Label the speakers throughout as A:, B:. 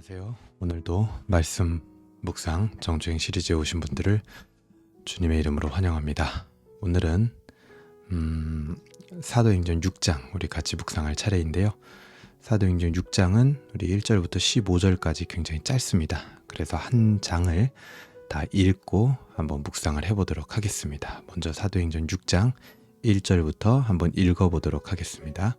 A: 안녕하세요. 오늘도 말씀 묵상 정주행 시리즈에 오신 분들을 주님의 이름으로 환영합니다. 오늘은 음, 사도행전 6장 우리 같이 묵상할 차례인데요. 사도행전 6장은 우리 1절부터 15절까지 굉장히 짧습니다. 그래서 한 장을 다 읽고 한번 묵상을 해보도록 하겠습니다. 먼저 사도행전 6장 1절부터 한번 읽어보도록 하겠습니다.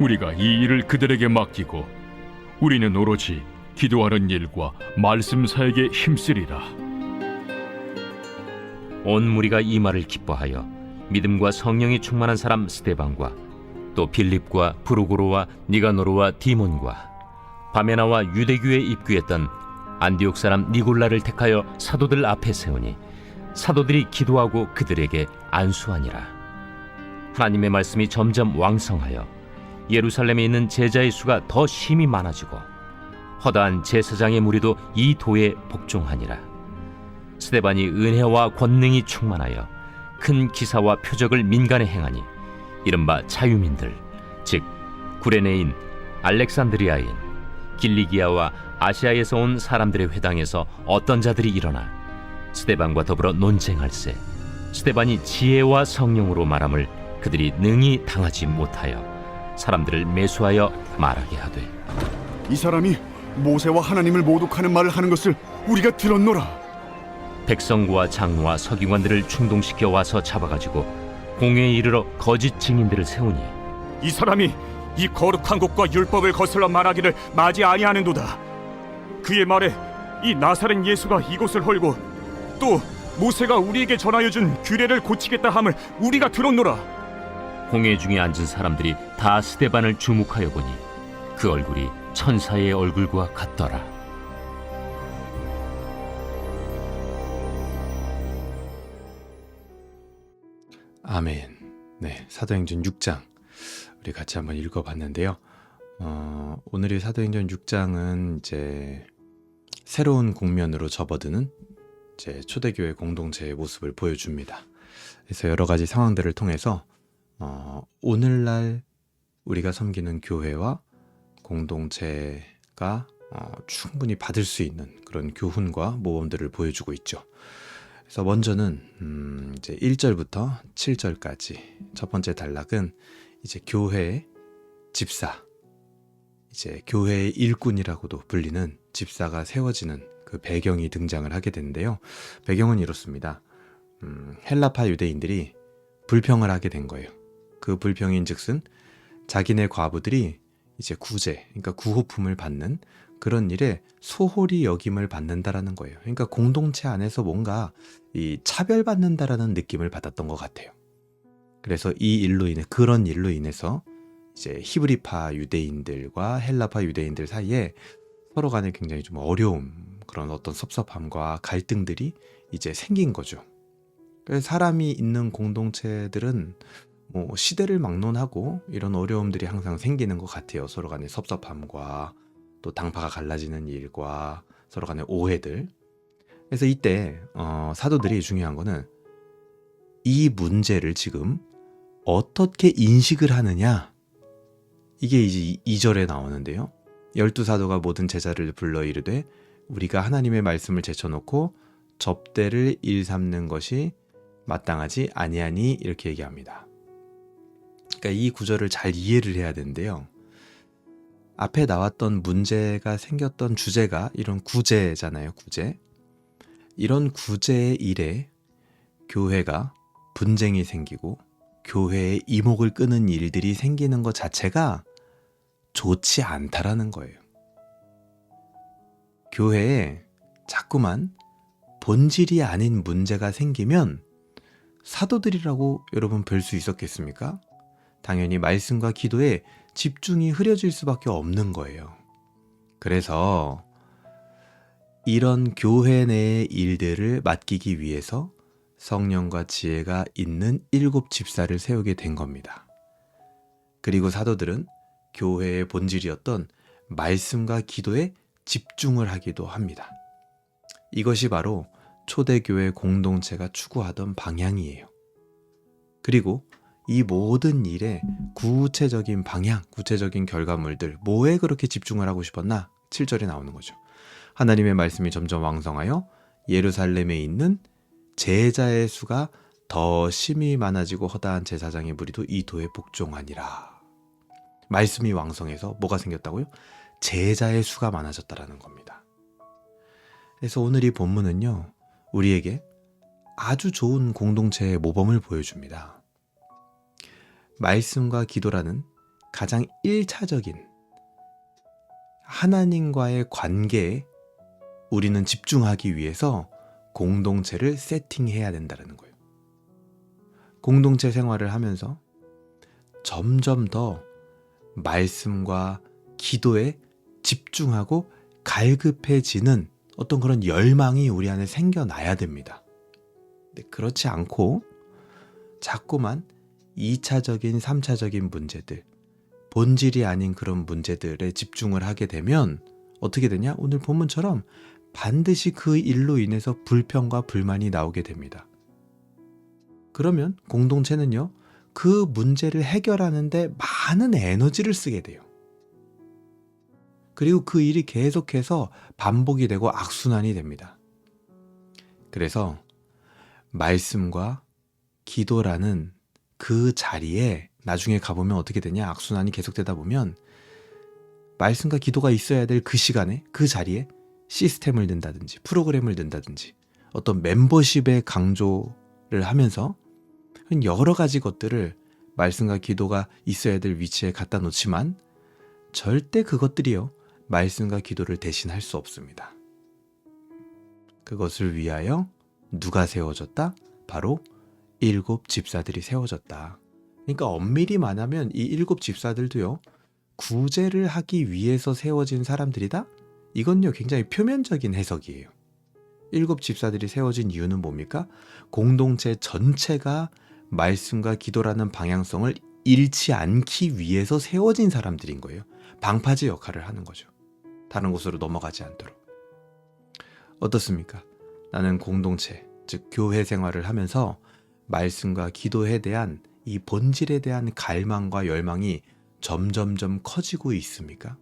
B: 우리가 이 일을 그들에게 맡기고 우리는 오로지 기도하는 일과 말씀 사역에 힘쓰리라.
C: 온 무리가 이 말을 기뻐하여 믿음과 성령이 충만한 사람 스테반과 또 빌립과 브루고로와 니가노로와 디몬과 바메나와 유대교에 입교했던 안디옥 사람 니골라를 택하여 사도들 앞에 세우니 사도들이 기도하고 그들에게 안수하니라. 하나님의 말씀이 점점 왕성하여 예루살렘에 있는 제자의 수가 더 심히 많아지고 허다한 제사장의 무리도 이 도에 복종하니라. 스데반이 은혜와 권능이 충만하여 큰 기사와 표적을 민간에 행하니 이른바 자유민들 즉 구레네인 알렉산드리아인 길리기아와 아시아에서 온 사람들의 회당에서 어떤 자들이 일어나 스데반과 더불어 논쟁할세 스데반이 지혜와 성령으로 말함을 그들이 능히 당하지 못하여 사람들을 매수하여 말하게 하되
D: 이 사람이 모세와 하나님을 모독하는 말을 하는 것을 우리가 들었노라.
C: 백성과 장로와 서기관들을 충동시켜 와서 잡아가지고 공회에 이르러 거짓 증인들을 세우니
E: 이 사람이 이 거룩한 곳과 율법을 거슬러 말하기를 마지 아니하는도다. 그의 말에 이 나사렛 예수가 이곳을 헐고 또 모세가 우리에게 전하여 준 규례를 고치겠다 함을 우리가 들었노라.
C: 공회 중에 앉은 사람들이 다 스데반을 주목하여 보니 그 얼굴이 천사의 얼굴과 같더라.
A: 아멘. 네, 사도행전 6장 우리 같이 한번 읽어봤는데요. 어, 오늘의 사도행전 6장은 이제 새로운 국면으로 접어드는 이제 초대교회 공동체의 모습을 보여줍니다. 그래서 여러 가지 상황들을 통해서 어, 오늘날 우리가 섬기는 교회와 공동체가 어, 충분히 받을 수 있는 그런 교훈과 모범들을 보여주고 있죠. 그래서 먼저는 음, 이제 1절부터 7절까지 첫 번째 단락은 이제 교회 집사 이제 교회의 일꾼이라고도 불리는 집사가 세워지는 그 배경이 등장을 하게 되는데요. 배경은 이렇습니다. 음, 헬라파 유대인들이 불평을 하게 된 거예요. 그 불평인즉슨 자기네 과부들이 이제 구제, 그러니까 구호품을 받는 그런 일에 소홀히 여김을 받는다라는 거예요. 그러니까 공동체 안에서 뭔가 이 차별받는다라는 느낌을 받았던 것 같아요. 그래서 이 일로 인해 그런 일로 인해서 이제 히브리파 유대인들과 헬라파 유대인들 사이에 서로 간에 굉장히 좀 어려움 그런 어떤 섭섭함과 갈등들이 이제 생긴 거죠. 사람이 있는 공동체들은 뭐 시대를 막론하고 이런 어려움들이 항상 생기는 것 같아요. 서로 간의 섭섭함과 또 당파가 갈라지는 일과 서로 간의 오해들. 그래서 이때 어, 사도들이 중요한 거는 이 문제를 지금 어떻게 인식을 하느냐 이게 이제 2절에 나오는데요. 열두 사도가 모든 제자를 불러 이르되 우리가 하나님의 말씀을 제쳐놓고 접대를 일삼는 것이 마땅하지 아니하니 이렇게 얘기합니다. 그러니까 이 구절을 잘 이해를 해야 되는데요. 앞에 나왔던 문제가 생겼던 주제가 이런 구제잖아요, 구제. 이런 구제의 일에 교회가 분쟁이 생기고 교회의 이목을 끄는 일들이 생기는 것 자체가 좋지 않다라는 거예요. 교회에 자꾸만 본질이 아닌 문제가 생기면 사도들이라고 여러분 뵐 수 있었겠습니까? 당연히 말씀과 기도에 집중이 흐려질 수밖에 없는 거예요. 그래서 이런 교회 내의 일들을 맡기기 위해서 성령과 지혜가 있는 일곱 집사를 세우게 된 겁니다. 그리고 사도들은 교회의 본질이었던 말씀과 기도에 집중을 하기도 합니다. 이것이 바로 초대교회 공동체가 추구하던 방향이에요. 그리고 이 모든 일의 구체적인 방향, 구체적인 결과물들, 뭐에 그렇게 집중을 하고 싶었나? 7절에 나오는 거죠. 하나님의 말씀이 점점 왕성하여 예루살렘에 있는 제자의 수가 더 심히 많아지고 허다한 제사장의 무리도 이 도에 복종하니라. 말씀이 왕성해서 뭐가 생겼다고요? 제자의 수가 많아졌다라는 겁니다. 그래서 오늘 이 본문은요, 우리에게 아주 좋은 공동체의 모범을 보여줍니다. 말씀과 기도라는 가장 1차적인 하나님과의 관계에 우리는 집중하기 위해서 공동체를 세팅해야 된다는 거예요. 공동체 생활을 하면서 점점 더 말씀과 기도에 집중하고 갈급해지는 어떤 그런 열망이 우리 안에 생겨나야 됩니다. 그렇지 않고 자꾸만 2차적인, 3차적인 문제들, 본질이 아닌 그런 문제들에 집중을 하게 되면 어떻게 되냐? 오늘 본문처럼 반드시 그 일로 인해서 불평과 불만이 나오게 됩니다. 그러면 공동체는요, 그 문제를 해결하는데 많은 에너지를 쓰게 돼요. 그리고 그 일이 계속해서 반복이 되고 악순환이 됩니다. 그래서 말씀과 기도라는 그 자리에 나중에 가보면 어떻게 되냐? 악순환이 계속되다 보면 말씀과 기도가 있어야 될 그 시간에 그 자리에 시스템을 든다든지 프로그램을 든다든지 어떤 멤버십의 강조를 하면서 여러 가지 것들을 말씀과 기도가 있어야 될 위치에 갖다 놓지만 절대 그것들이요 말씀과 기도를 대신할 수 없습니다. 그것을 위하여 누가 세워졌다? 바로 일곱 집사들이 세워졌다. 그러니까 엄밀히 말하면 이 일곱 집사들도요 구제를 하기 위해서 세워진 사람들이다? 이건요 굉장히 표면적인 해석이에요. 일곱 집사들이 세워진 이유는 뭡니까? 공동체 전체가 말씀과 기도라는 방향성을 잃지 않기 위해서 세워진 사람들인 거예요. 방파제 역할을 하는 거죠. 다른 곳으로 넘어가지 않도록. 어떻습니까? 나는 공동체, 즉 교회 생활을 하면서 말씀과 기도에 대한 이 본질에 대한 갈망과 열망이 점점점 커지고 있습니까?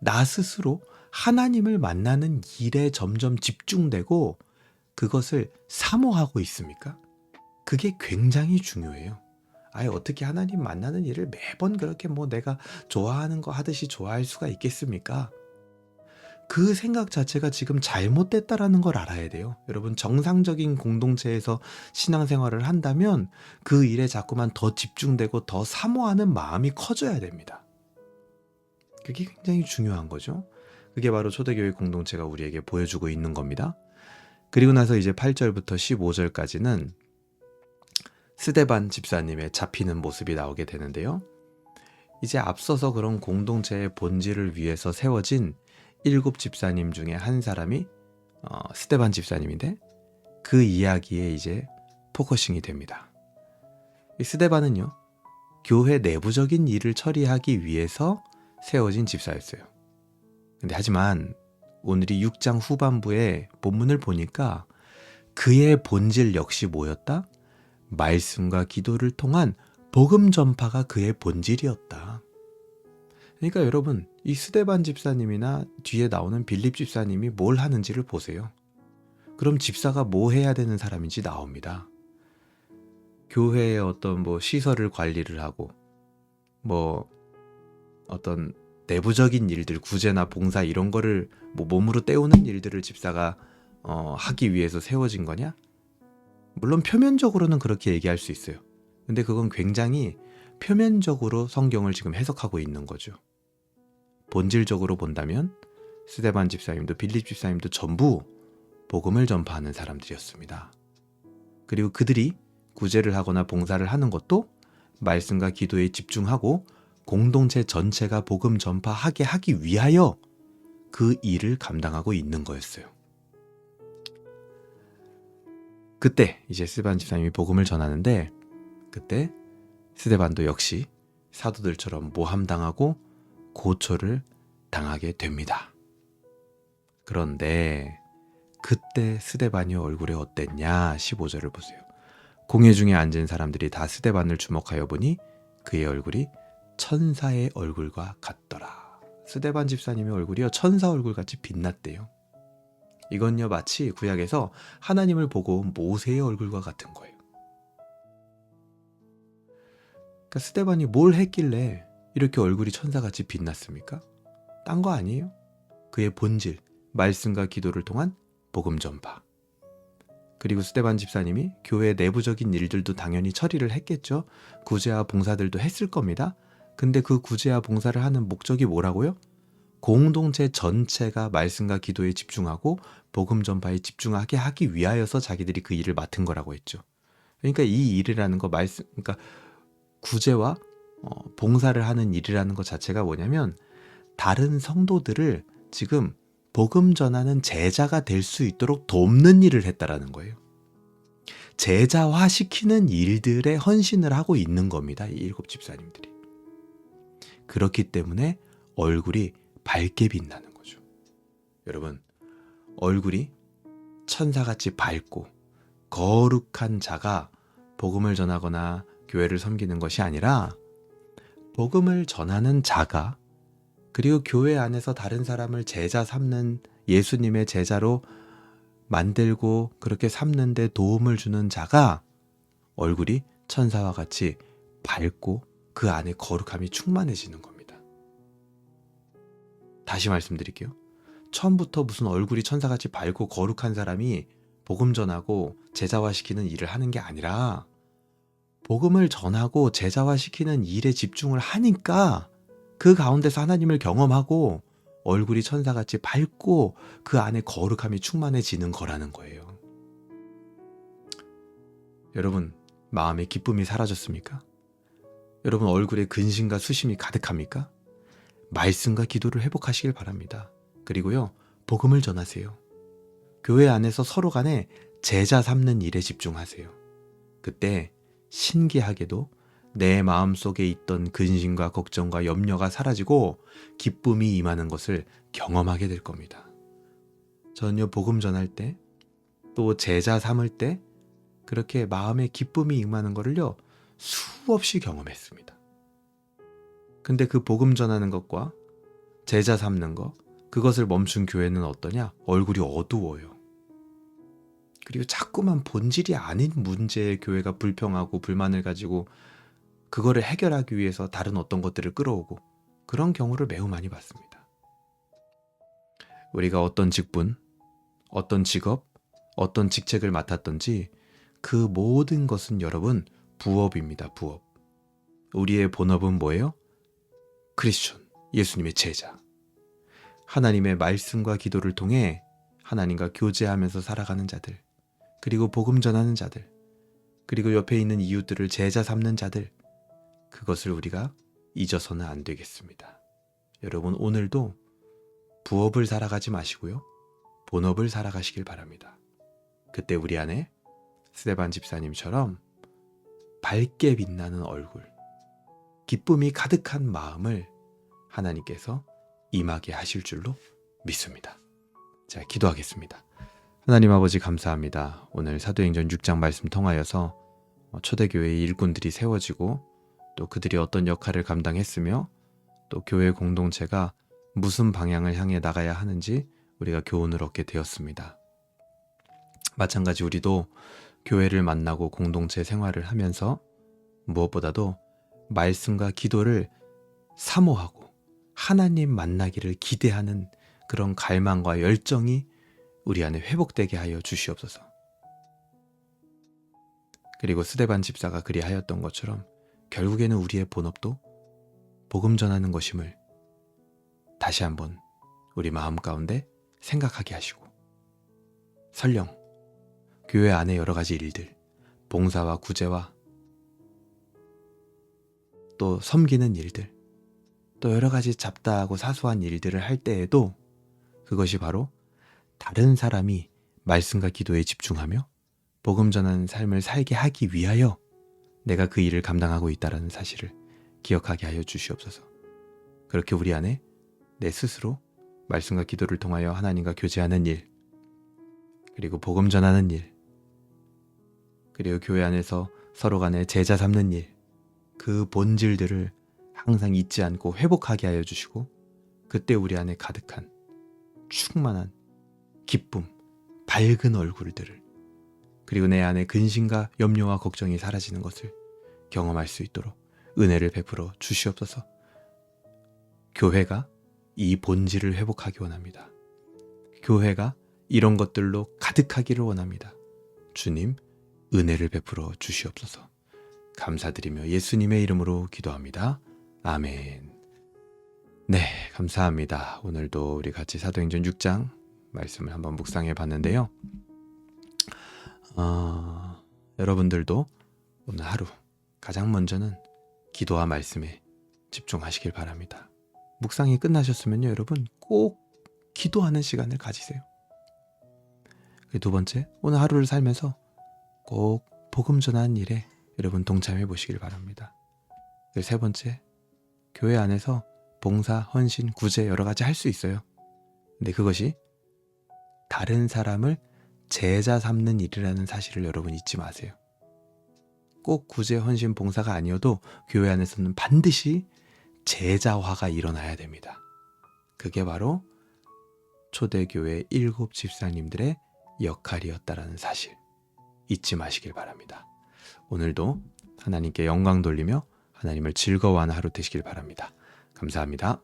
A: 나 스스로 하나님을 만나는 일에 점점 집중되고 그것을 사모하고 있습니까? 그게 굉장히 중요해요. 아예 어떻게 하나님 만나는 일을 매번 그렇게 뭐 내가 좋아하는 거 하듯이 좋아할 수가 있겠습니까? 그 생각 자체가 지금 잘못됐다라는 걸 알아야 돼요. 여러분 정상적인 공동체에서 신앙생활을 한다면 그 일에 자꾸만 더 집중되고 더 사모하는 마음이 커져야 됩니다. 그게 굉장히 중요한 거죠. 그게 바로 초대교회 공동체가 우리에게 보여주고 있는 겁니다. 그리고 나서 이제 8절부터 15절까지는 스데반 집사님의 잡히는 모습이 나오게 되는데요. 이제 앞서서 그런 공동체의 본질을 위해서 세워진 일곱 집사님 중에 한 사람이 어, 스테반 집사님인데 그 이야기에 이제 포커싱이 됩니다. 이 스데반은요 교회 내부적인 일을 처리하기 위해서 세워진 집사였어요. 근데 하지만 오늘이 6장 후반부에 본문을 보니까 그의 본질 역시 뭐였다? 말씀과 기도를 통한 복음 전파가 그의 본질이었다. 그러니까 여러분, 이 스데반 집사님이나 뒤에 나오는 빌립 집사님이 뭘 하는지를 보세요. 그럼 집사가 뭐 해야 되는 사람인지 나옵니다. 교회의 어떤 뭐 시설을 관리를 하고, 뭐 어떤 내부적인 일들, 구제나 봉사 이런 거를 뭐 몸으로 때우는 일들을 집사가 어, 하기 위해서 세워진 거냐? 물론 표면적으로는 그렇게 얘기할 수 있어요. 근데 그건 굉장히 표면적으로 성경을 지금 해석하고 있는 거죠. 본질적으로 본다면 스데반 집사님도 빌립 집사님도 전부 복음을 전파하는 사람들이었습니다. 그리고 그들이 구제를 하거나 봉사를 하는 것도 말씀과 기도에 집중하고 공동체 전체가 복음 전파하게 하기 위하여 그 일을 감당하고 있는 거였어요. 그때 이제 스데반 집사님이 복음을 전하는데 그때 스데반도 역시 사도들처럼 모함당하고 고초를 당하게 됩니다. 그런데 그때 스데반이 얼굴이 어땠냐 15절을 보세요. 공회 중에 앉은 사람들이 다 스데반을 주목하여 보니 그의 얼굴이 천사의 얼굴과 같더라. 스데반 집사님의 얼굴이요 천사 얼굴같이 빛났대요. 이건요 마치 구약에서 하나님을 보고 온 모세의 얼굴과 같은 거예요. 그러니까 스데반이 뭘 했길래 이렇게 얼굴이 천사같이 빛났습니까? 딴 거 아니에요? 그의 본질, 말씀과 기도를 통한 복음 전파. 그리고 스데반 집사님이 교회 내부적인 일들도 당연히 처리를 했겠죠. 구제와 봉사들도 했을 겁니다. 근데 그 구제와 봉사를 하는 목적이 뭐라고요? 공동체 전체가 말씀과 기도에 집중하고 복음 전파에 집중하게 하기 위하여서 자기들이 그 일을 맡은 거라고 했죠. 그러니까 이 일이라는 거 말씀, 그러니까 구제와 어, 봉사를 하는 일이라는 것 자체가 뭐냐면 다른 성도들을 지금 복음 전하는 제자가 될 수 있도록 돕는 일을 했다라는 거예요. 제자화 시키는 일들에 헌신을 하고 있는 겁니다. 이 일곱 집사님들이. 그렇기 때문에 얼굴이 밝게 빛나는 거죠. 여러분, 얼굴이 천사같이 밝고 거룩한 자가 복음을 전하거나 교회를 섬기는 것이 아니라 복음을 전하는 자가 그리고 교회 안에서 다른 사람을 제자 삼는 예수님의 제자로 만들고 그렇게 삼는데 도움을 주는 자가 얼굴이 천사와 같이 밝고 그 안에 거룩함이 충만해지는 겁니다. 다시 말씀드릴게요. 처음부터 무슨 얼굴이 천사같이 밝고 거룩한 사람이 복음 전하고 제자화시키는 일을 하는 게 아니라 복음을 전하고 제자화시키는 일에 집중을 하니까 그 가운데서 하나님을 경험하고 얼굴이 천사같이 밝고 그 안에 거룩함이 충만해지는 거라는 거예요. 여러분, 마음에 기쁨이 사라졌습니까? 여러분 얼굴에 근심과 수심이 가득합니까? 말씀과 기도를 회복하시길 바랍니다. 그리고요, 복음을 전하세요. 교회 안에서 서로 간에 제자 삼는 일에 집중하세요. 그때 신기하게도 내 마음 속에 있던 근심과 걱정과 염려가 사라지고 기쁨이 임하는 것을 경험하게 될 겁니다. 전요 복음 전할 때 또 제자 삼을 때 그렇게 마음에 기쁨이 임하는 거를요 수없이 경험했습니다. 근데 그 복음 전하는 것과 제자 삼는 것 그것을 멈춘 교회는 어떠냐? 얼굴이 어두워요. 그리고 자꾸만 본질이 아닌 문제에 교회가 불평하고 불만을 가지고 그거를 해결하기 위해서 다른 어떤 것들을 끌어오고 그런 경우를 매우 많이 봤습니다. 우리가 어떤 직분, 어떤 직업, 어떤 직책을 맡았던지 그 모든 것은 여러분 부업입니다. 부업. 우리의 본업은 뭐예요? 크리스천, 예수님의 제자. 하나님의 말씀과 기도를 통해 하나님과 교제하면서 살아가는 자들, 그리고 복음 전하는 자들, 그리고 옆에 있는 이웃들을 제자 삼는 자들, 그것을 우리가 잊어서는 안 되겠습니다. 여러분, 오늘도 부업을 살아가지 마시고요. 본업을 살아가시길 바랍니다. 그때 우리 안에 스데반 집사님처럼 밝게 빛나는 얼굴, 기쁨이 가득한 마음을 하나님께서 임하게 하실 줄로 믿습니다. 자, 기도하겠습니다. 하나님 아버지 감사합니다. 오늘 사도행전 6장 말씀 통하여서 초대교회의 일꾼들이 세워지고 또 그들이 어떤 역할을 감당했으며 또 교회 공동체가 무슨 방향을 향해 나가야 하는지 우리가 교훈을 얻게 되었습니다. 마찬가지 우리도 교회를 만나고 공동체 생활을 하면서 무엇보다도 말씀과 기도를 사모하고 하나님 만나기를 기대하는 그런 갈망과 열정이 우리 안에 회복되게 하여 주시옵소서. 그리고 스데반 집사가 그리하였던 것처럼 결국에는 우리의 본업도 복음 전하는 것임을 다시 한번 우리 마음 가운데 생각하게 하시고 설령 교회 안에 여러 가지 일들 봉사와 구제와 또 섬기는 일들, 또 여러 가지 잡다하고 사소한 일들을 할 때에도 그것이 바로 다른 사람이 말씀과 기도에 집중하며 복음 전하는 삶을 살게 하기 위하여 내가 그 일을 감당하고 있다라는 사실을 기억하게 하여 주시옵소서. 그렇게 우리 안에 내 스스로 말씀과 기도를 통하여 하나님과 교제하는 일, 그리고 복음 전하는 일, 그리고 교회 안에서 서로 간에 제자 삼는 일, 그 본질들을 항상 잊지 않고 회복하게 하여 주시고, 그때 우리 안에 가득한 충만한 기쁨, 밝은 얼굴들을, 그리고 내 안에 근심과 염려와 걱정이 사라지는 것을 경험할 수 있도록 은혜를 베풀어 주시옵소서. 교회가 이 본질을 회복하기 원합니다. 교회가 이런 것들로 가득하기를 원합니다. 주님, 은혜를 베풀어 주시옵소서. 감사드리며 예수님의 이름으로 기도합니다. 아멘. 네, 감사합니다. 오늘도 우리 같이 사도행전 6장 말씀을 한번 묵상해 봤는데요. 어, 여러분들도 오늘 하루 가장 먼저는 기도와 말씀에 집중하시길 바랍니다. 묵상이 끝나셨으면요, 여러분 꼭 기도하는 시간을 가지세요. 두 번째, 오늘 하루를 살면서 꼭 복음 전하는 일에 여러분 동참해 보시길 바랍니다. 세 번째, 교회 안에서 봉사, 헌신, 구제 여러 가지 할 수 있어요. 근데 그것이 다른 사람을 제자 삼는 일이라는 사실을 여러분 잊지 마세요. 꼭 구제, 헌신, 봉사가 아니어도 교회 안에서는 반드시 제자화가 일어나야 됩니다. 그게 바로 초대교회 일곱 집사님들의 역할이었다라는 사실 잊지 마시길 바랍니다. 오늘도 하나님께 영광 돌리며 하나님을 즐거워하는 하루 되시길 바랍니다. 감사합니다.